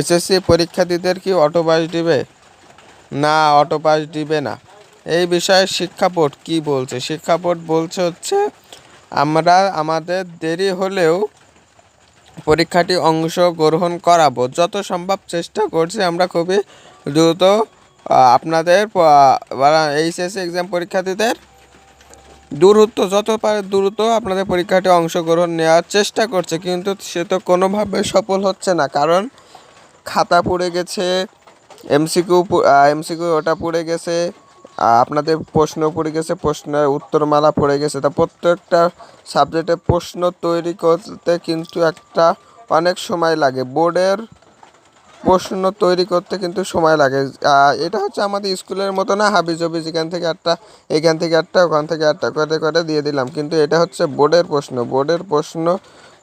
SSC পরীক্ষার্থীদের কি auto pass দিবে? না অটো পাস দিবে না। এই বিষয়ে শিক্ষা বোর্ড কী বলছে? শিক্ষা বোর্ড বলছে হচ্ছে, আমরা আমাদের দেরি হলেও পরীক্ষাটি অংশগ্রহণ করাবো। যত সম্ভব চেষ্টা করছি, আমরা খুবই দ্রুত আপনাদের এইচএসসি এক্সাম পরীক্ষার্থীদের দূরত্ব যত পারে দ্রুত আপনাদের পরীক্ষাটি অংশগ্রহণ নেওয়ার চেষ্টা করছে। কিন্তু সে তো কোনোভাবে সফল হচ্ছে না। কারণ খাতা পড়ে গেছে এমসিকিউ এমসিকিউ ওটা পড়ে গেছে আপনাদের প্রশ্ন পড়ে গেছে, প্রশ্নের উত্তরমালা পড়ে গেছে। তা প্রত্যেকটা সাবজেক্টে প্রশ্ন তৈরি করতে কিন্তু একটা অনেক সময় লাগে। বোর্ডের প্রশ্ন তৈরি করতে কিন্তু সময় লাগে। এটা হচ্ছে আমাদের স্কুলের মতো না, হাবিজবি যেখান থেকে একটা, এখান থেকে একটা, ওখান থেকে একটা করে করে দিয়ে দিলাম। কিন্তু এটা হচ্ছে বোর্ডের প্রশ্ন। বোর্ডের প্রশ্ন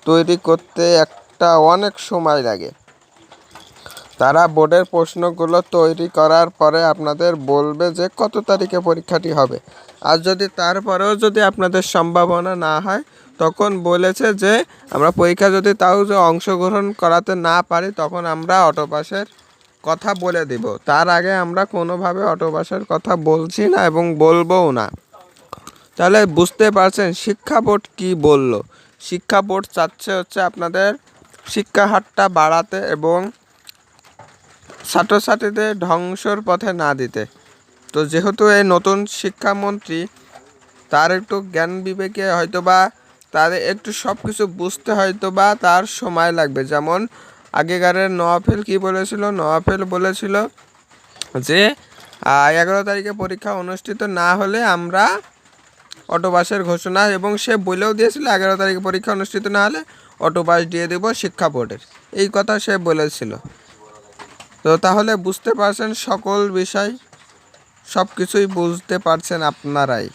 তৈরি করতে একটা অনেক সময় লাগে। তারা বোর্ডের প্রশ্নগুলো তৈরি করার পরে আপনাদের বলবে যে কত তারিখে পরীক্ষাটি হবে। আর যদি তারপরেও যদি আপনাদের সম্ভাবনা না হয়, তখন বলেছে যে আমরা পরীক্ষা যদি তাও যে অংশগ্রহণ করাতে না পারি, তখন আমরা অটোপাসের কথা বলে দিব। তার আগে আমরা কোনোভাবে অটোপাসের কথা বলছি না এবং বলবও না। তাহলে বুঝতে পারছেন শিক্ষা বোর্ড কী বলল? শিক্ষা বোর্ড চাচ্ছে হচ্ছে আপনাদের শিক্ষা হারটা বাড়াতে এবং ছাত্রছাত্রীদের ধ্বংসর পথে না দিতে। তো যেহেতু এই নতুন শিক্ষামন্ত্রী, তার একটু জ্ঞান বিবেকে হয়তো বা তাদের একটু সব কিছু বুঝতে হয়তো বা তার সময় লাগবে। যেমন আগেকারের নোয়াফেল কি বলেছিল? নোয়াফেল বলেছিল যে এগারো তারিখে পরীক্ষা অনুষ্ঠিত না হলে আমরা অটোবাসের ঘোষণা এবং সে বলেও দিয়েছিল, এগারো তারিখে পরীক্ষা অনুষ্ঠিত না হলে অটোবাস দিয়ে দেব শিক্ষা বোর্ডের। এই কথা সে বলেছিল। তো তাহলে বুঝতে পারছেন সকল বিষয় সব কিছুই বুঝতে পারছেন আপনারাই।